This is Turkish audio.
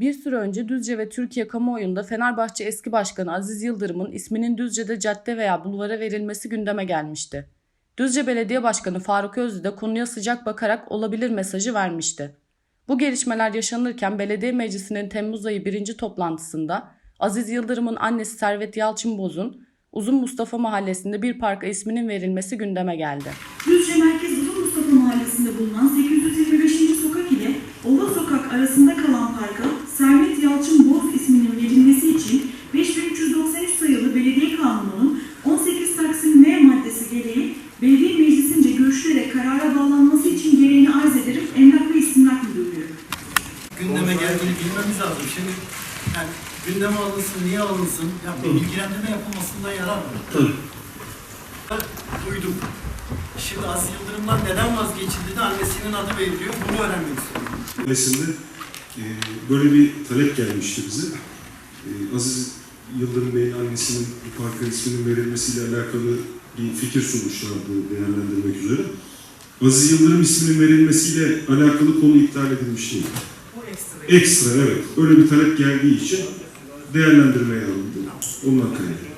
Bir süre önce Düzce ve Türkiye kamuoyunda Fenerbahçe eski başkanı Aziz Yıldırım'ın isminin Düzce'de cadde veya bulvara verilmesi gündeme gelmişti. Düzce Belediye Başkanı Faruk Özlü de konuya sıcak bakarak olabilir mesajı vermişti. Bu gelişmeler yaşanırken Belediye Meclisi'nin Temmuz ayı birinci toplantısında Aziz Yıldırım'ın annesi Servet Yalçınboz'un Uzun Mustafa Mahallesi'nde bir parka isminin verilmesi gündeme geldi. M maddesi gereği Belediye Meclisi'nce görüşülerek karara bağlanması için gereğini arz ederim Emlak ve İstimlak Müdürlüğü. gündeme geldiğini bilmemiz lazım. Şimdi yani gündeme alınsın, niye alınsın? Ya bir bilgilendirme yapılmasında yarar var. Duydum. Şimdi Aziz Yıldırım'dan neden vazgeçildi de annesinin adı veriliyor? Bunu öğrenmek istiyorum. Mahallesi'nde e, böyle bir talep gelmişti bize. E, Aziz Yıldırım Bey'in annesinin bu parka isminin verilmesiyle alakalı bir fikir sunmuşlardı değerlendirmek üzere. Aziz Yıldırım isminin verilmesiyle alakalı konu iptal edilmiş değil. Bu ekstra. Ekstra evet. Öyle bir talep geldiği için değerlendirmeye alındı. Ondan kaynaklı.